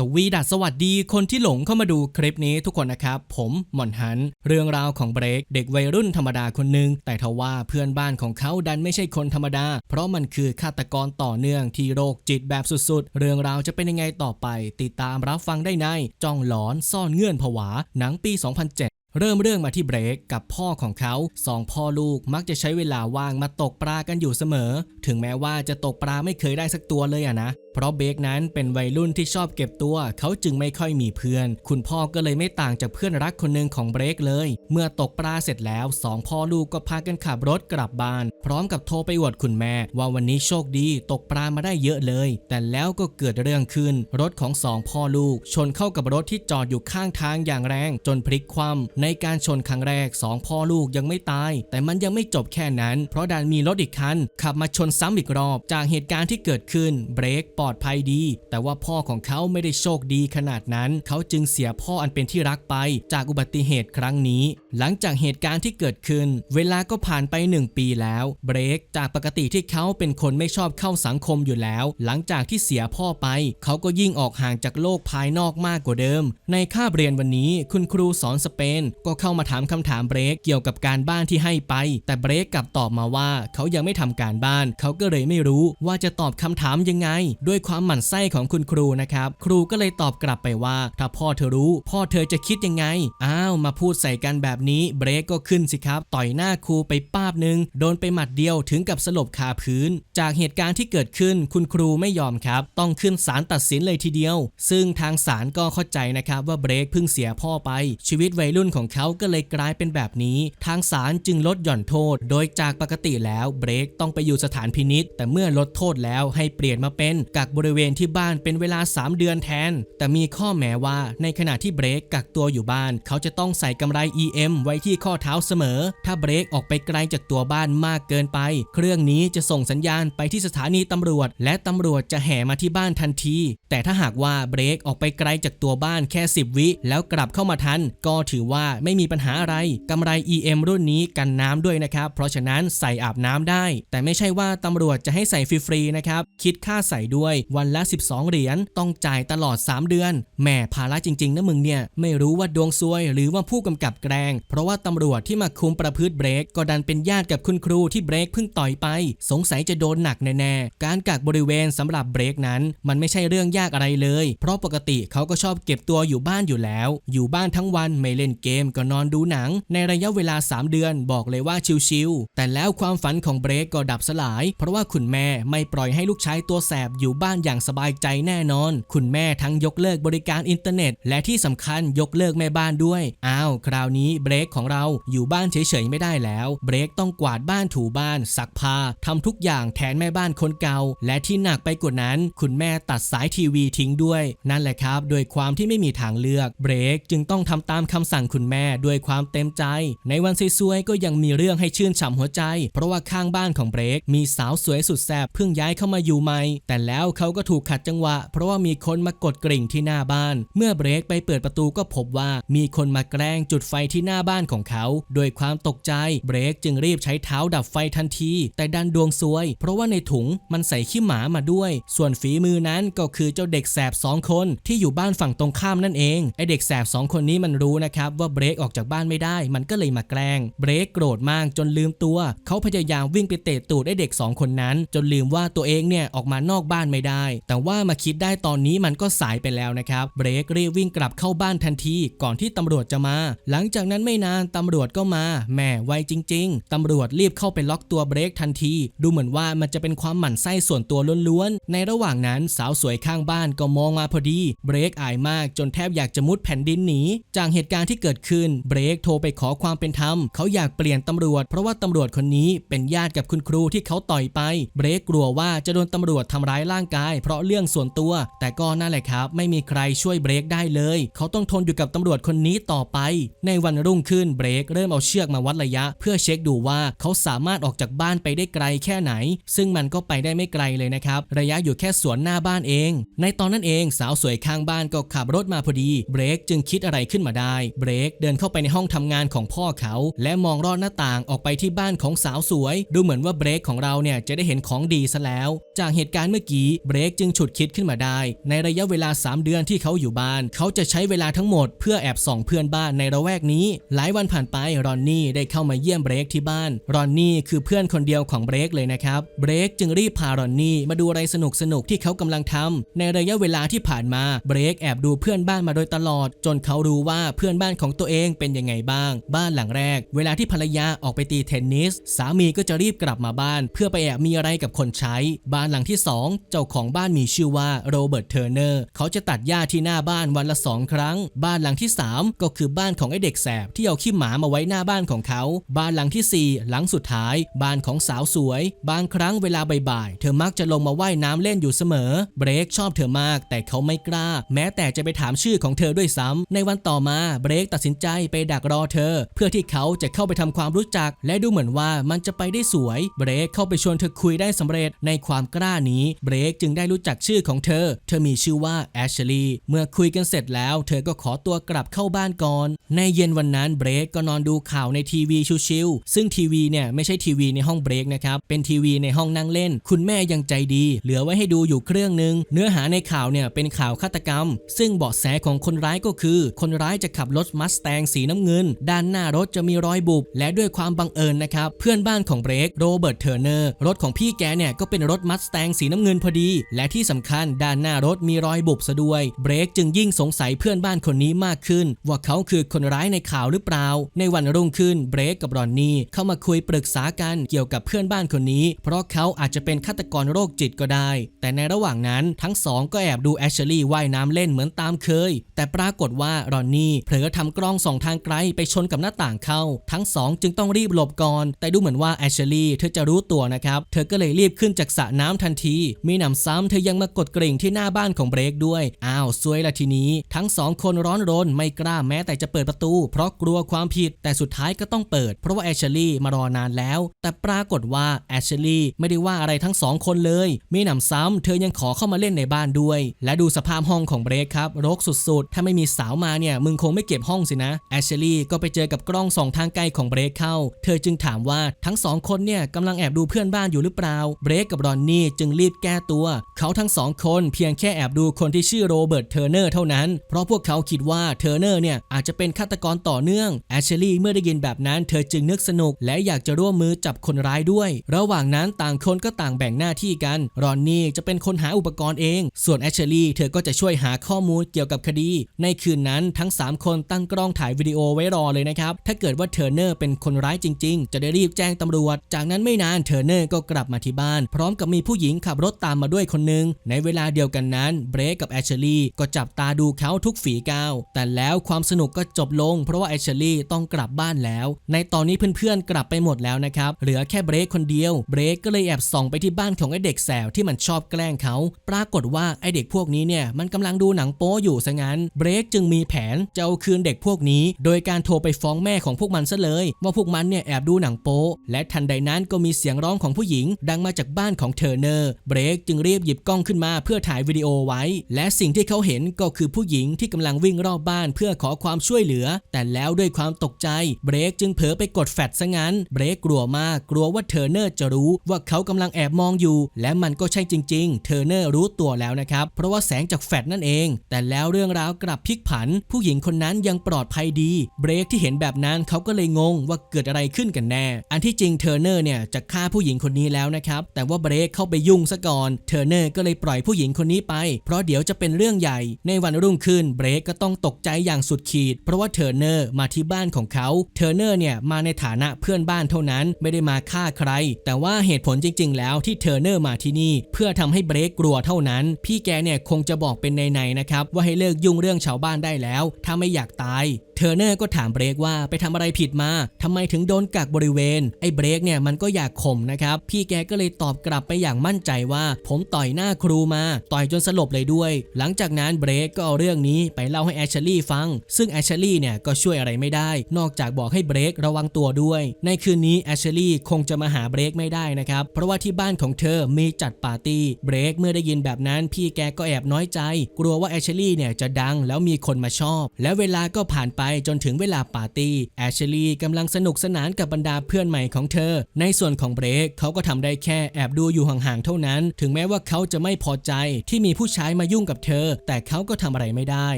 สวีดัสสวัสดีคนที่หลงเข้ามาดูคลิปนี้ทุกคนนะครับ ผมหม่อนหัน เรื่องราวของเบรกเด็กวัยรุ่นธรรมดาคนหนึ่งแต่ทว่าเพื่อนบ้านของเขาดันไม่ใช่คนธรรมดา เพราะมันคือฆาตกรต่อเนื่องที่โรคจิตแบบสุดๆ เรื่องราวจะเป็นยังไงต่อไป ติดตามรับฟังได้ในจ้องหลอนซ่อนเงื่อนผวา หนังปี 2007เริ่มเรื่องมาที่เบรกกับพ่อของเขาสองพ่อลูกมักจะใช้เวลาว่างมาตกปลากันอยู่เสมอ ถึงแม้ว่าจะตกปลาไม่เคยได้สักตัวเลยอะนะ เพราะเบรกนั้นเป็นวัยรุ่นที่ชอบเก็บตัว เขาจึงไม่ค่อยมีเพื่อน คุณพ่อก็เลยไม่ต่างจากเพื่อนรักคนหนึ่งของเบรกเลย เมื่อตกปลาเสร็จแล้วสองพ่อลูกก็พากันขับรถกลับบ้าน พร้อมกับโทรไปอวดคุณแม่ ว่าวันนี้โชคดีตกปลามาได้เยอะเลย แต่แล้วก็เกิดเรื่องขึ้น รถของสองพ่อลูก ชนเข้ากับรถที่จอดอยู่ข้างทางอย่างแรง จนพลิกคว่ำในการชนครั้งแรกสองพ่อลูกยังไม่ตาย แต่มันยังไม่จบแค่นั้น เพราะดันมีรถอีกคันขับมาชนซ้ำอีกรอบ จากเหตุการณ์ที่เกิดขึ้นเบรกปลอดภัยดี แต่ว่าพ่อของเขาไม่ได้โชคดีขนาดนั้น เขาจึงเสียพ่ออันเป็นที่รักไปจากอุบัติเหตุครั้งนี้ หลังจากเหตุการณ์ที่เกิดขึ้น เวลาก็ผ่านไป 1 ปีแล้ว เบรกจากปกติที่เขาเป็นคนไม่ชอบเข้าสังคมอยู่แล้ว หลังจากที่เสียพ่อไป เขาก็ยิ่งออกห่างจากโลกภายนอกมากกว่าเดิม ในคาบเรียนวันนี้ คุณครูสอนสเปน ก็เข้ามาถามคำถามเบรกเกี่ยวกับการบ้านที่ให้ไป แต่เบรกกลับตอบมาว่า เขายังไม่ทำการบ้าน เขาก็เลยไม่รู้ว่าจะตอบคำถามยังไง ด้วยความหมั่นไส้ของคุณครูนะครับ ครูก็เลยตอบกลับไปว่า ถ้าพ่อเธอรู้ พ่อเธอจะคิดยังไง อ้าว มาพูดใส่กันแบบนี้เบรกก็ขึ้นสิครับ ต่อยหน้าครูไปป้าบหนึ่งโดนไปหมัดเดียวถึงกับสลบคาพื้น จากเหตุการณ์ที่เกิดขึ้นคุณครูไม่ยอมครับ ต้องขึ้นศาลตัดสินเลยทีเดียว ซึ่งทางศาลก็เข้าใจนะครับว่าเบรกเพิ่งเสียพ่อไป ชีวิตวัยรุ่นของเขาก็เลยกลายเป็นแบบนี้ ทางศาลจึงลดหย่อนโทษ โดยจากปกติแล้วเบรกต้องไปอยู่สถานพินิษแต่เมื่อลดโทษแล้วให้เปลี่ยนมาเป็นกักบริเวณที่บ้านเป็นเวลา 3 เดือนแทน แต่มีข้อแม้ว่าในขณะที่เบรกกักตัวอยู่บ้าน เขาจะต้องใส่กำไร EM ไว้ที่ข้อเท้าเสมอ ถ้าเบรกออกไปไกลจากตัวบ้านมากเกินไป เครื่องนี้จะส่งสัญญาณไปที่สถานีตำรวจ และตำรวจจะแห่มาที่บ้านทันที แต่ถ้าหากว่าเบรกออกไปไกลจากตัวบ้านแค่ 10 วิ แล้วกลับเข้ามาทัน ก็ถือว่าไม่มีปัญหาอะไรกำไร EM รุ่นนี้กันน้ำด้วยนะครับ เพราะฉะนั้นใส่อาบน้ำได้ แต่ไม่ใช่ว่าตำรวจจะให้ใส่ฟรีๆนะครับ คิดค่าใส่ด้วยวันละ 12 เหรียญ ต้องจ่ายตลอด 3 เดือน แหมภาระจริงๆนะมึงเนี่ย ไม่รู้ว่าดวงซวยหรือว่าผู้กำกับแกล้งเพราะว่าตำรวจที่มาคุมประพฤติเบรกก็ดันเป็นญาติกับคุณครูที่เบรกเพิ่งต่อยไป สงสัยจะโดนหนักแน่ๆ การกักบริเวณสำหรับเบรกนั้น มันไม่ใช่เรื่องยากอะไรเลย เพราะปกติเขาก็ชอบเก็บตัวอยู่บ้านอยู่แล้ว อยู่บ้านทั้งวันไม่เล่นเกมก็นอนดูหนัง ในระยะเวลา 3 เดือนบอกเลยว่าชิวๆแต่แล้วความฝันของเบรกก็ดับสลาย เพราะว่าคุณแม่ไม่ปล่อยให้ลูกชายตัวแสบอยู่บ้านอย่างสบายใจแน่นอน คุณแม่ทั้งยกเลิกบริการอินเทอร์เน็ต และที่สำคัญยกเลิกแม่บ้านด้วย อ้าว คราวนี้เบรกของเราอยู่บ้านเฉยๆไม่ได้แล้ว เบรกต้องกวาดบ้านถูบ้านซักผ้าทำทุกอย่างแทนแม่บ้านคนเก่า และที่หนักไปกว่านั้น คุณแม่ตัดสายทีวีทิ้งด้วย นั่นแหละครับ โดยความที่ไม่มีทางเลือกเบรกจึงต้องทำตามคำสั่งคุณแม่ด้วยความเต็มใจ ในวันซวยๆก็ยังมีเรื่องให้ชื่นฉ่ำหัวใจ เพราะว่าข้างบ้านของเบรกมีสาวสวยสุดแซ่บเพิ่งย้ายเข้ามาอยู่ใหม่ แต่แล้วเขาก็ถูกขัดจังหวะ เพราะว่ามีคนมากดกริ่งที่หน้าบ้าน เมื่อเบรกไปเปิดประตูก็พบว่ามีคนมาแกล้งจุดไฟที่หน้าน้าบ้านของเขา โดยความตกใจเบรกจึงรีบใช้เท้าดับไฟทันที แต่ดันดวงซวย เพราะว่าในถุงมันใส่ขี้หมามาด้วย ส่วนฝีมือนั้นก็คือเจ้าเด็กแสบสองคนที่อยู่บ้านฝั่งตรงข้ามนั่นเองไอเด็กแสบสองคนนี้มันรู้นะครับว่าเบรกออกจากบ้านไม่ได้ มันก็เลยมาแกล้งเบรกโกรธมากจนลืมตัว เขาพยายามวิ่งไปเตะตูดไอเด็กสองคนนั้น จนลืมว่าตัวเองเนี่ยออกมานอกบ้านไม่ได้ แต่ว่ามาคิดได้ตอนนี้มันก็สายไปแล้วนะครับเบรกรีบวิ่งกลับเข้าบ้านทันที ก่อนที่ตำรวจจะมา หลังจากนั้นไม่นานตำรวจก็มาแหมไวจริง ๆ ตำรวจรีบเข้าไปล็อกตัวเบรกทันที ดูเหมือนว่ามันจะเป็นความหมั่นไส้ส่วนตัวล้วนๆ ในระหว่างนั้นสาวสวยข้างบ้านก็มองมาพอดี เบรกอายมากจนแทบอยากจะมุดแผ่นดินหนีจากเหตุการณ์ที่เกิดขึ้นเบรกโทรไปขอความเป็นธรรม เขาอยากเปลี่ยนตำรวจ เพราะว่าตำรวจคนนี้เป็นญาติกับคุณครูที่เขาต่อยไป เบรกกลัวว่าจะโดนตำรวจทำร้ายร่างกาย เพราะเรื่องส่วนตัว แต่ก็นั่นแหละครับ ไม่มีใครช่วยเบรกได้เลย เขาต้องทนอยู่กับตำรวจคนนี้ต่อไป ในวันรุ่งรุ่งขึ้นเบรกเริ่มเอาเชือกมาวัดระยะ เพื่อเช็คดูว่าเขาสามารถออกจากบ้านไปได้ไกลแค่ไหน ซึ่งมันก็ไปได้ไม่ไกลเลยนะครับ ระยะอยู่แค่สวนหน้าบ้านเอง ในตอนนั้นเองสาวสวยข้างบ้านก็ขับรถมาพอดี เบรกจึงคิดอะไรขึ้นมาได้ เบรกเดินเข้าไปในห้องทำงานของพ่อเขา และมองรอดหน้าต่างออกไปที่บ้านของสาวสวย ดูเหมือนว่าเบรกของเราเนี่ยจะได้เห็นของดีซะแล้ว จากเหตุการณ์เมื่อกี้เบรกจึงฉุดคิดขึ้นมาได้ ในระยะเวลา 3 เดือนที่เขาอยู่บ้าน เขาจะใช้เวลาทั้งหมดเพื่อแอบส่องเพื่อนบ้านในระแวกนี้หลายวันผ่านไปรอนนี่ได้เข้ามาเยี่ยมเบรกที่บ้าน รอนนี่คือเพื่อนคนเดียวของเบรกเลยนะครับ เบรกจึงรีบพารอนนี่มาดูอะไรสนุกสนุกที่เขากำลังทำในระยะเวลาที่ผ่านมาเบรกแอบดูเพื่อนบ้านมาโดยตลอด จนเขารู้ว่าเพื่อนบ้านของตัวเองเป็นยังไงบ้าง บ้านหลังแรก เวลาที่ภรรยาออกไปตีเทนนิส สามีก็จะรีบกลับมาบ้าน เพื่อไปแอบมีอะไรกับคนใช้ บ้านหลังที่สองเจ้าของบ้านมีชื่อว่าโรเบิร์ตเทอร์เนอร์เขาจะตัดหญ้าที่หน้าบ้านวันละสองครั้ง บ้านหลังที่สามก็คือบ้านของไอเด็กแสบที่เอาขี้หมามาไว้หน้าบ้านของเขา บ้านหลังที่สี่หลังสุดท้าย บ้านของสาวสวย บางครั้งเวลาบ่ายๆ เธอมักจะลงมาว่ายน้ำเล่นอยู่เสมอ เบรกชอบเธอมาก แต่เขาไม่กล้า แม้แต่จะไปถามชื่อของเธอด้วยซ้ำในวันต่อมาเบรกตัดสินใจไปดักรอเธอ เพื่อที่เขาจะเข้าไปทำความรู้จัก และดูเหมือนว่ามันจะไปได้สวย เบรกเข้าไปชวนเธอคุยได้สำเร็จในความกล้านี้ เบรกจึงได้รู้จักชื่อของเธอ เธอมีชื่อว่าแอชลีย์เมื่อคุยกันเสร็จแล้ว เธอก็ขอตัวกลับเข้าบ้านก่อนในเย็นวันนั้นเบรกก็นอนดูข่าวในทีวีชิวๆซึ่งทีวีเนี่ยไม่ใช่ทีวีในห้องเบรกนะครับ เป็นทีวีในห้องนั่งเล่น คุณแม่ยังใจดี เหลือไว้ให้ดูอยู่เครื่องหนึง เนื้อหาในข่าวเนี่ยเป็นข่าวฆาตกรรม ซึ่งเบาะแสของคนร้ายก็คือ คนร้ายจะขับรถมัสแตงสีน้ำเงิน ด้านหน้ารถจะมีรอยบุบ และด้วยความบังเอิญนะครับเพื่อนบ้านของเบรกโรเบิร์ตเทอร์เนอร์รถของพี่แกเนี่ยก็เป็นรถมัสแตงสีน้ำเงินพอดี และที่สำคัญด้านหน้ารถมีรอยบุบซะด้วยเบรกจึงยิ่งสงสัยเพื่อนบ้านคนนี้มากขึ้น ว่าเขาคือคนร้ายในข่าวหรือเปล่า ในวันรุ่งขึ้นเบรกกับรอนนี่เข้ามาคุยปรึกษากันเกี่ยวกับเพื่อนบ้านคนนี้ เพราะเขาอาจจะเป็นฆาตกรโรคจิตก็ได้ แต่ในระหว่างนั้นทั้งสองก็แอบดูแอชลีย์ว่ายน้ำเล่นเหมือนตามเคย แต่ปรากฏว่ารอนนี่เผลอทำกล้องส่องทางไกลไปชนกับหน้าต่างเข้า ทั้งสองจึงต้องรีบหลบก่อน แต่ดูเหมือนว่าแอชลีย์เธอจะรู้ตัวนะครับ เธอก็เลยรีบขึ้นจากสระน้ำทันที มีหนำซ้ำเธอยังมากดกริ่งที่หน้าบ้านของเบรกด้วย อ้าวซวยละทีนี้ ทั้งสองคนร้อนรนไม่กล้าแม้แต่จะเปิดประตู เพราะกลัวความผิดแต่สุดท้ายก็ต้องเปิด เพราะว่าแอชลีย์มารอนานแล้ว แต่ปรากฏว่าแอชลีย์ไม่ได้ว่าอะไรทั้งสองคนเลย มีหนำซ้ำเธอยังขอเข้ามาเล่นในบ้านด้วย และดูสภาพห้องของเบรกครับรกสุดๆ ถ้าไม่มีสาวมาเนี่ยมึงคงไม่เก็บห้องสินะแอชลีย์ก็ไปเจอกับกล้องส่องทางไกลของเบรกเข้า เธอจึงถามว่าทั้งสองคนเนี่ยกำลังแอบดูเพื่อนบ้านอยู่หรือเปล่าเบรกกับรอนนี่จึงรีบแก้ตัว เขาทั้งสองคนเพียงแค่แอบดูคนที่ชื่อโรเบิร์ตเทอร์เนอร์เท่านั้น เพราะพวกเขาคิดว่าเทอร์เนอร์เนี่ยอาจจะเป็นฆาตกรต่อเนื่องแอชลีย์เมื่อได้ยินแบบนั้นเธอจึงนึกสนุก และอยากจะร่วมมือจับคนร้ายด้วย ระหว่างนั้นต่างคนก็ต่างแบ่งหน้าที่กัน รอนนี่จะเป็นคนหาอุปกรณ์เอง ส่วนแอชลีย์เธอก็จะช่วยหาข้อมูลเกี่ยวกับคดี ในคืนนั้นทั้ง 3 คนตั้งกล้องถ่ายวิดีโอไว้รอเลยนะครับ ถ้าเกิดว่าเทอร์เนอร์เป็นคนร้ายจริง ๆ จะได้รีบแจ้งตำรวจ จากนั้นไม่นานเทอร์เนอร์ก็กลับมาที่บ้าน พร้อมกับมีผู้หญิงขับรถตามมาด้วยคนหนึ่งในเวลาเดียวกันนั้นเบรกกับแอชลีย์ก็จับตาดูเขาทุกฝีก้าวแต่แล้วความสนุกก็จบลงเพราะว่าแอชลีย์ต้องกลับบ้านแล้ว ในตอนนี้เพื่อนๆกลับไปหมดแล้วนะครับ เหลือแค่เบรกคนเดียว เบรกก็เลยแอบส่องไปที่บ้านของไอเด็กแสบที่มันชอบแกล้งเขา ปรากฏว่าไอเด็กพวกนี้เนี่ยมันกำลังดูหนังโป๊อยู่ซะงั้น เบรกจึงมีแผนจะเอาคืนเด็กพวกนี้ โดยการโทรไปฟ้องแม่ของพวกมันซะเลย ว่าพวกมันเนี่ยแอบดูหนังโป๊และทันใดนั้นก็มีเสียงร้องของผู้หญิง ดังมาจากบ้านของเทอร์เนอร์เบรกจึงรีบหยิบกล้องขึ้นมาเพื่อถ่ายวิดีโอไว้ และสิ่งที่เขาเห็นก็คือผู้หญิงที่กำลังวิ่งรอบบ้านเพื่อขอความช่วยเหลือแต่แล้วด้วยความตกใจเบรกจึงเผลอไปกดแฟลชซะงั้นเบรกกลัวมากกลัวว่าเทอร์เนอร์จะรู้ว่าเขากำลังแอบมองอยู่ และมันก็ใช่จริง ๆ เทอร์เนอร์รู้ตัวแล้วนะครับ เพราะว่าแสงจากแฟลชนั่นเอง แต่แล้วเรื่องราวกลับพลิกผัน ผู้หญิงคนนั้นยังปลอดภัยดี เบรกที่เห็นแบบนั้นเขาก็เลยงงว่าเกิดอะไรขึ้นกันแน่ อันที่จริงเทอร์เนอร์เนี่ยจะฆ่าผู้หญิงคนนี้แล้วนะครับ แต่ว่าเบรกเข้าไปยุ่งซะก่อน เทอร์เนอร์ก็เลยปล่อยผู้หญิงคนนี้ไป เพราะเดี๋ยวจะเป็นเรื่องใหญ่ ในวันรุ่งขึ้นเบรกก็ต้องตกใจอย่างสุดขีด เพราะว่าเทอร์เนอร์มาที่บ้านของเขา เทอร์เนอร์เนี่ยมาในฐานะเพื่อนบ้านเท่านั้นไม่ได้มาฆ่าใคร แต่ว่าเหตุผลจริง ๆ แล้วที่เทอร์เนอร์มาที่นี่ เพื่อทำให้เบรกกลัวเท่านั้น พี่แกเนี่ยคงจะบอกเป็นในๆนะครับว่าให้เลิกยุ่งเรื่องชาวบ้านได้แล้ว ถ้าไม่อยากตายเทอร์เนอร์ก็ถามเบรกว่าไปทำอะไรผิดมาทำไมถึงโดนกักบริเวณ ไอ้เบรกเนี่ยมันก็อยากข่มนะครับ พี่แกก็เลยตอบกลับไปอย่างมั่นใจว่า ผมต่อยหน้าครูมา ต่อยจนสลบเลยด้วย หลังจากนั้นเบรกก็เอาเรื่องนี้ไปเล่าให้แอชลีย์ฟัง ซึ่งแอชลีย์เนี่ยก็ช่วยอะไรไม่ได้ นอกจากบอกให้เบรกระวังตัวด้วย ในคืนนี้แอชลี่คงจะมาหาเบรกไม่ได้นะครับ เพราะว่าที่บ้านของเธอมีจัดปาร์ตี้เบรกเมื่อได้ยินแบบนั้น พี่แกก็แอบน้อยใจ กลัวว่าแอชลี่เนี่ยจะดังแล้วมีคนมาชอบ และเวลาก็ผ่านไปจนถึงเวลาปาร์ตี้แอชลี่กำลังสนุกสนานกับบรรดาเพื่อนใหม่ของเธอ ในส่วนของเบรกเขาก็ทำได้แค่แอบดูอยู่ห่างๆเท่านั้น ถึงแม้ว่าเขาจะไม่พอใจที่มีผู้ชายมายุ่งกับเธอ แต่เขาก็ทำอะไรไม่ได้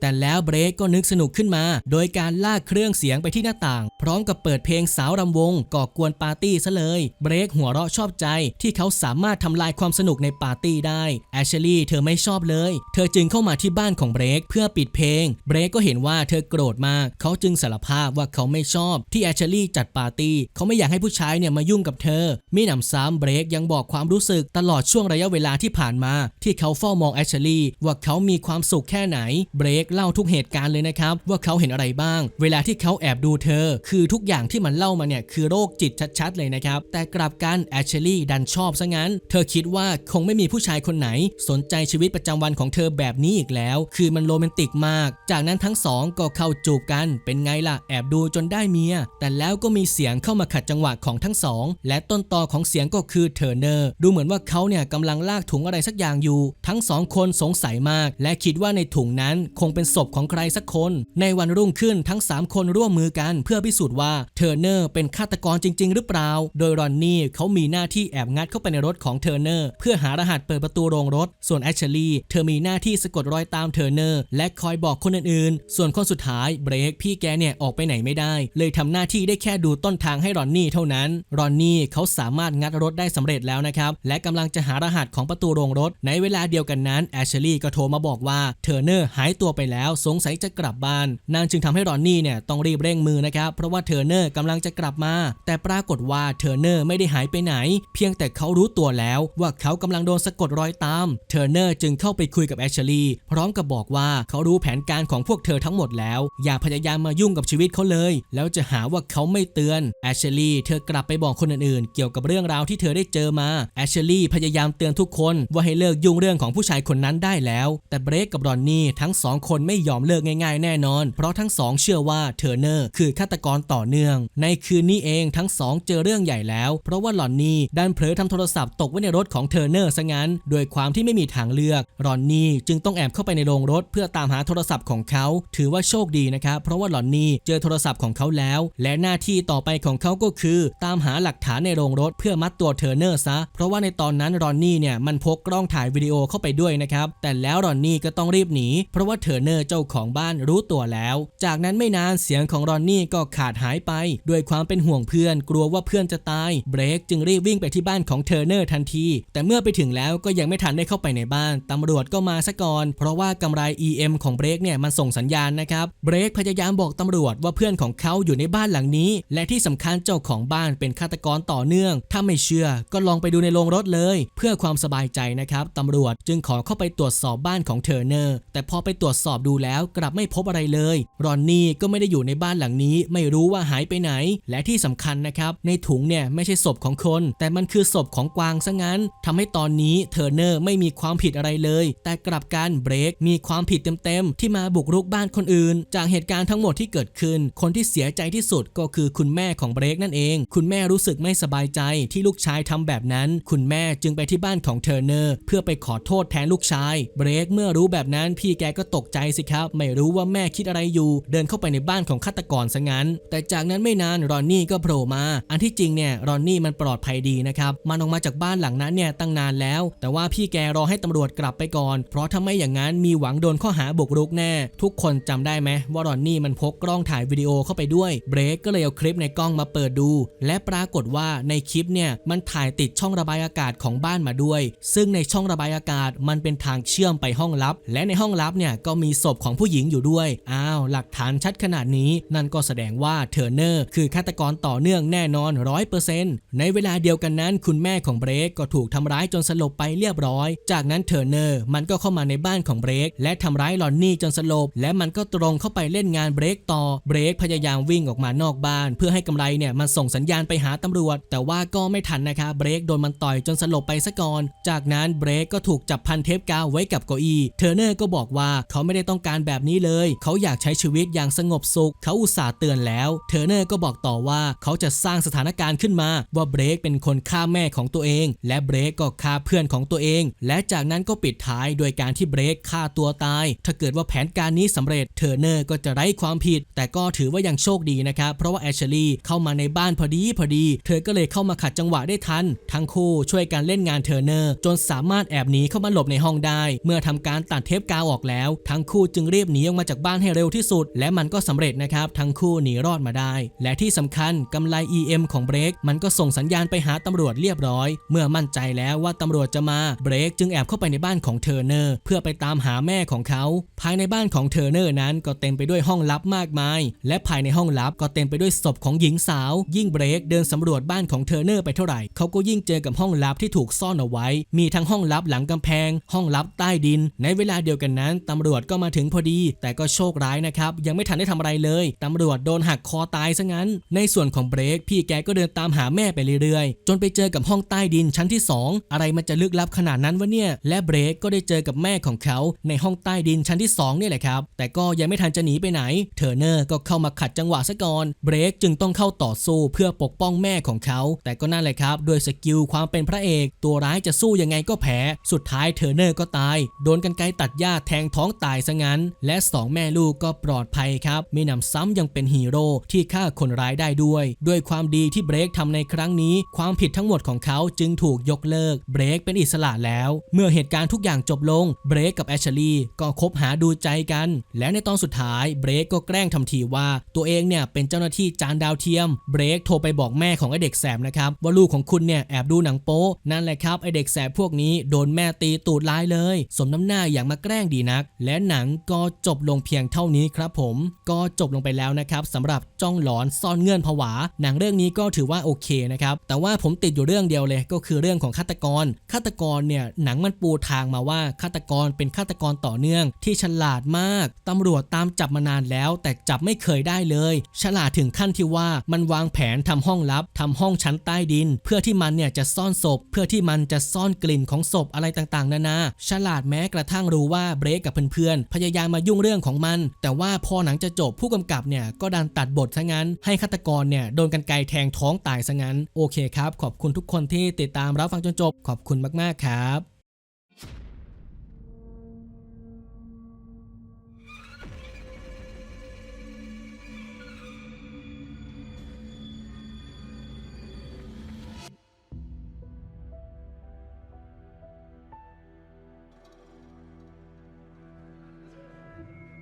แต่แล้วเบรกก็นึกสนุกขึ้นมาโดยการลากเครื่องเสียงไปที่หน้าต่าง พร้อมกับเปิดเพลงสาวรำวงก่อกวนปาร์ตี้ซะเลย เบรกหัวเราะชอบใจที่เขาสามารถทำลายความสนุกในปาร์ตี้ได้แอชลี่เธอไม่ชอบเลย เธอจึงเข้ามาที่บ้านของเบรกเพื่อปิดเพลง เบรกก็เห็นว่าเธอโกรธมาก เขาจึงสารภาพว่าเขาไม่ชอบ ที่แอชลี่จัดปาร์ตี้เขาไม่อยากให้ผู้ชายเนี่ยมายุ่งกับเธอมีหนำซ้ำเบรกยังบอกความรู้สึกตลอดช่วงระยะเวลาที่ผ่านมา ที่เขาเฝ้ามองแอชลี่ว่าเขามีความสุขแค่ไหนเบรกเล่าทุกเหตุการณ์เลยนะครับว่าเขาเห็นอะไรบ้าง เวลาที่เขาแอบดูเธอ คือทุกอย่างที่มันเล่ามาเนี่ยคือโรคจิตชัดๆ เลยนะครับ แต่กลับกันแอชลี่ดันชอบซะงั้น เธอคิดว่าคงไม่มีผู้ชายคนไหน สนใจชีวิตประจำวันของเธอแบบนี้อีกแล้ว คือมันโรแมนติกมาก จากนั้นทั้งสองก็เข้าจูบกัน เป็นไงล่ะ แอบดูจนได้เมีย แต่แล้วก็มีเสียงเข้ามาขัดจังหวะของทั้งสอง และต้นตอของเสียงก็คือเทอร์เนอร์ ดูเหมือนว่าเขาเนี่ยกำลังลากถุงอะไรสักอย่างอยู่ ทั้งสองคนสงสัยมาก และคิดว่าในถุงนั้นคงเป็นศพของใครสักคน ในวันรุ่งขึ้นทั้ง 3 คนร่วมมือกัน เพื่อพิสูจน์ว่าเทอร์เนอร์เป็นฆาตกรจริง ๆ หรือเปล่า โดยรอนนี่เขามีหน้าที่แอบงัดเข้าไปในรถของเทอร์เนอร์เพื่อหารหัสเปิดประตูโรงรถ ส่วนแอชลีเธอมีหน้าที่สะกดรอยตามเทอร์เนอร์และคอยบอกคนอื่นๆ ส่วนคนสุดท้ายเบรกพี่แกเนี่ยออกไปไหนไม่ได้ เลยทำหน้าที่ได้แค่ดูต้นทางให้รอนนี่เท่านั้น รอนนี่เขาสามารถงัดรถได้สำเร็จแล้วนะครับ และกำลังจะหารหัสของประตูโรงรถ ในเวลาเดียวกันนั้นแอชลีก็โทรมาบอกว่าเทอร์เนอร์หายตัวไปแล้วสงสัยจะกลับบ้านนางจึงทำให้รอนนี่เนี่ยต้องรีบเร่งมือนะครับ เพราะว่าเทอร์เนอร์กำลังจะกลับมา แต่ปรากฏว่าเทอร์เนอร์ไม่ได้หายไปไหน เพียงแต่เขารู้ตัวแล้วว่าเขากำลังโดนสะกดรอยตาม เทอร์เนอร์จึงเข้าไปคุยกับแอชลีพร้อมกับบอกว่าเขารู้แผนการของพวกเธอทั้งหมดแล้ว อย่าพยายามมายุ่งกับชีวิตเขาเลย แล้วจะหาว่าเขาไม่เตือนแอชลีเธอกลับไปบอกคนอื่นๆ เกี่ยวกับเรื่องราวที่เธอได้เจอมาแอชลีพยายามเตือนทุกคนว่าให้เลิกยุ่งเรื่องของผู้ชายคนนั้นได้แล้ว แต่เบรกกับรอนนี่ทั้งสองคนไม่ยอมเลิกง่ายๆแน่นอน เพราะทั้งสองเชื่อว่าเทอร์เนอร์คือฆาตกรต่อเนื่อง ในคืนนี้เองทั้งสองเจอเรื่องใหญ่แล้ว เพราะว่าหลอนนี่ดันเผลอทำโทรศัพท์ตกไว้ในรถของเทอร์เนอร์ซะงั้น โดยความที่ไม่มีทางเลือกรอนนี่จึงต้องแอบเข้าไปในโรงรถ เพื่อตามหาโทรศัพท์ของเขา ถือว่าโชคดีนะครับเพราะว่าหลอนนี่เจอโทรศัพท์ของเขาแล้ว และหน้าที่ต่อไปของเขาก็คือ ตามหาหลักฐานในโรงรถ เพื่อมัดตัวเทอร์เนอร์ซะ เพราะว่าในตอนนั้นรอนนี่เนี่ยมันพกกล้องถ่ายวิดีโอเข้าไปด้วยนะครับแต่แล้วรอนนี่ก็ต้องรีบหนีเพราะว่าเทอร์เนอร์เจ้าของบ้านรู้ตัวแล้วจากนั้นไม่นานเสียงของรอนนี่ก็ขาดหายไป ด้วยความเป็นห่วงเพื่อน กลัวว่าเพื่อนจะตาย เบรกจึงรีบวิ่งไปที่บ้านของเทอร์เนอร์ทันที แต่เมื่อไปถึงแล้วก็ยังไม่ทันได้เข้าไปในบ้านตำรวจก็มาซะก่อน เพราะว่ากำไร EM ของเบรกเนี่ยมันส่งสัญญาณนะครับ เบรกพยายามบอกตำรวจว่าเพื่อนของเขาอยู่ในบ้านหลังนี้ และที่สำคัญเจ้าของบ้านเป็นฆาตกรต่อเนื่อง ถ้าไม่เชื่อก็ลองไปดูในโรงรถเลย เพื่อความสบายใจนะครับตำรวจจึงขอเข้าไปตรวจสอบบ้านของเทอร์เนอร์ แต่พอไปตรวจสอบดูแล้วกลับไม่พบอะไรเลยรอนนี่ก็ไม่ได้อยู่ในบ้านหลังนี้ ไม่รู้ว่าหายไปไหน และที่สำคัญนะครับ ในถุงเนี่ยไม่ใช่ศพของคน แต่มันคือศพของกวางซะงั้นทำให้ตอนนี้เทอร์เนอร์ไม่มีความผิดอะไรเลย แต่กลับกันเบรกมีความผิดเต็มๆที่มาบุกรุกบ้านคนอื่น จากเหตุการณ์ทั้งหมดที่เกิดขึ้น คนที่เสียใจที่สุดก็คือคุณแม่ของเบรกนั่นเอง คุณแม่รู้สึกไม่สบายใจที่ลูกชายทำแบบนั้น คุณแม่จึงไปที่บ้านของเทอร์เนอร์เพื่อไปขอโทษแทนลูกชาย เบรกเมื่อรู้แบบนั้นพี่แกก็ตกใจสิครับ ไม่รู้ว่าแม่คิดอะไรอยู่เดินเข้าไปในบ้านของฆาตกรซะงั้น แต่จากนั้นไม่นานรอนนี่ก็โผล่มา อันที่จริงเนี่ยรอนนี่มันปลอดภัยดีนะครับ มันออกมาจากบ้านหลังนั้นเนี่ยตั้งนานแล้ว แต่ว่าพี่แกรอให้ตำรวจกลับไปก่อน เพราะถ้าไม่อย่างนั้นมีหวังโดนข้อหาบุกรุกแน่ ทุกคนจำได้ไหมว่ารอนนี่มันพกกล้องถ่ายวิดีโอเข้าไปด้วยเบรกก็เลยเอาคลิปในกล้องมาเปิดดู และปรากฏว่าในคลิปเนี่ยมันถ่ายติดช่องระบายอากาศของบ้านมาด้วย ซึ่งในช่องระบายอากาศมันเป็นทางเชื่อมไปห้องลับ และในห้องลับเนี่ยก็มีศพของผู้หญิงอยู่ด้วยอ้าวหลักฐานชัดขนาดนี้ นั่นก็แสดงว่าเทอร์เนอร์คือฆาตกรต่อเนื่องแน่นอนร้อยเปอร์เซ็นต์ในเวลาเดียวกันนั้น คุณแม่ของเบรกก็ถูกทำร้ายจนสลบไปเรียบร้อย จากนั้นเทอร์เนอร์มันก็เข้ามาในบ้านของเบรกและทำร้ายลอนนี่จนสลบและมันก็ตรงเข้าไปเล่นงานเบรกต่อเบรกพยายามวิ่งออกมานอกบ้าน เพื่อให้กำไรเนี่ยมันส่งสัญญาณไปหาตำรวจ แต่ว่าก็ไม่ทันนะคะเบรกโดนมันต่อยจนสลบไปซะก่อน จากนั้นเบรกก็ถูกจับพันเทปกาวไว้กับเก้าอี้เทอร์เนอร์ก็บอกว่าเขาไม่ได้ต้องการแบบนี้เลย เขาอยากใช้ชีวิตชีวิตอย่างสงบสุข เขาอุตส่าห์เตือนแล้ว เทอร์เนอร์ก็บอกต่อว่าเขาจะสร้างสถานการณ์ขึ้นมา ว่าเบรกเป็นคนฆ่าแม่ของตัวเอง และเบรกก็ฆ่าเพื่อนของตัวเอง และจากนั้นก็ปิดท้ายโดยการที่เบรกฆ่าตัวตาย ถ้าเกิดว่าแผนการนี้สำเร็จเทอร์เนอร์ก็จะไร้ความผิด แต่ก็ถือว่ายังโชคดีนะครับ เพราะว่าแอชลีย์เข้ามาในบ้านพอดีพอดี เธอก็เลยเข้ามาขัดจังหวะได้ทัน ทั้งคู่ช่วยกันเล่นงานเทอร์เนอร์จนสามารถแอบหนีเข้ามาหลบในห้องได้ เมื่อทำการตัดเทปกาวออกแล้ว ทั้งคู่จึงรีบหนีออกมาจากบ้านให้เร็วที่สุดและมันก็สำเร็จนะครับ ทั้งคู่หนีรอดมาได้ และที่สำคัญกำไล EM ของเบรกมันก็ส่งสัญญาณไปหาตำรวจเรียบร้อย เมื่อมั่นใจแล้วว่าตำรวจจะมาเบรกจึงแอบเข้าไปในบ้านของเทอร์เนอร์เพื่อไปตามหาแม่ของเขา ภายในบ้านของเทอร์เนอร์นั้นก็เต็มไปด้วยห้องลับมากมาย และภายในห้องลับก็เต็มไปด้วยศพของหญิงสาว ยิ่งเบรกเดินสำรวจบ้านของเทอร์เนอร์ไปเท่าไหร่เขาก็ยิ่งเจอกับห้องลับที่ถูกซ่อนเอาไว้ มีทั้งห้องลับหลังกำแพง ห้องลับใต้ดิน ในเวลาเดียวกันนั้นตำรวจก็มาถึงพอดี แต่ก็โชคร้ายนะครับยังไม่ทันได้ทำอะไรเลยตำรวจโดนหักคอตายซะงั้น ในส่วนของเบรกพี่แกก็เดินตามหาแม่ไปเรื่อยๆ จนไปเจอกับห้องใต้ดินชั้นที่ 2 อะไรมันจะลึกลับขนาดนั้นวะเนี่ย และเบรกก็ได้เจอกับแม่ของเขาในห้องใต้ดินชั้นที่2เนี่ยแหละครับ แต่ก็ยังไม่ทันจะหนีไปไหน เทอร์เนอร์ก็เข้ามาขัดจังหวะซะก่อน เบรกจึงต้องเข้าต่อสู้เพื่อปกป้องแม่ของเขา แต่ก็นั่นแหละครับด้วยสกิลความเป็นพระเอก ตัวร้ายจะสู้ยังไงก็แพ้ สุดท้ายเทอร์เนอร์ก็ตาย โดนกันไกตัดหญ้าแทงท้องตายซะงั้น และสองแม่ลูกก็ปลอดภัยครับมีหนำซ้ำยังเป็นฮีโร่ที่ฆ่าคนร้ายได้ด้วย ด้วยความดีที่เบรกทำในครั้งนี้ ความผิดทั้งหมดของเขาจึงถูกยกเลิก เบรกเป็นอิสระแล้ว เมื่อเหตุการณ์ทุกอย่างจบลง เบรกกับแอชลีย์ก็คบหาดูใจกัน และในตอนสุดท้ายเบรกก็แกล้งทำทีว่า ตัวเองเนี่ยเป็นเจ้าหน้าที่จานดาวเทียม เบรกโทรไปบอกแม่ของไอเด็กแสบนะครับว่าลูกของคุณเนี่ยแอบดูหนังโป๊นั่นแหละครับไอเด็กแสบพวกนี้โดนแม่ตีตูดลายเลย สมน้ำหน้าอย่างมาแกล้งดีนัก และหนังก็จบลงเพียงเท่านี้ครับผมก็จบลงไปแล้วนะครับสำหรับจ้องหลอนซ่อนเงื่อนผวา หนังเรื่องนี้ก็ถือว่าโอเคนะครับแต่ว่าผมติดอยู่เรื่องเดียวเลยก็คือเรื่องของฆาตกรฆาตกรเนี่ยหนังมันปูทางมาว่าฆาตกรเป็นฆาตกรต่อเนื่อง ที่ฉลาดมากตำรวจตามจับมานานแล้ว แต่จับไม่เคยได้เลย ฉลาดถึงขั้นที่ว่ามันวางแผนทำห้องลับทำห้องชั้นใต้ดิน เพื่อที่มันเนี่ยจะซ่อนศพ เพื่อที่มันจะซ่อนกลิ่นของศพอะไรต่างๆ นานาฉลาดแม้กระทั่งรู้ว่าเบรกกับเพื่อนๆพยายามมายุ่งเรื่องของมัน แต่ว่าพอหนังจะจบผู้กำกับเนี่ยก็ดันตัดบทซะงั้น ให้ฆาตกรเนี่ยโดนกันไกแทงท้องตายซะงั้น โอเคครับ ขอบคุณทุกคนที่ติดตามรับฟังจนจบ ขอบคุณมากๆครับ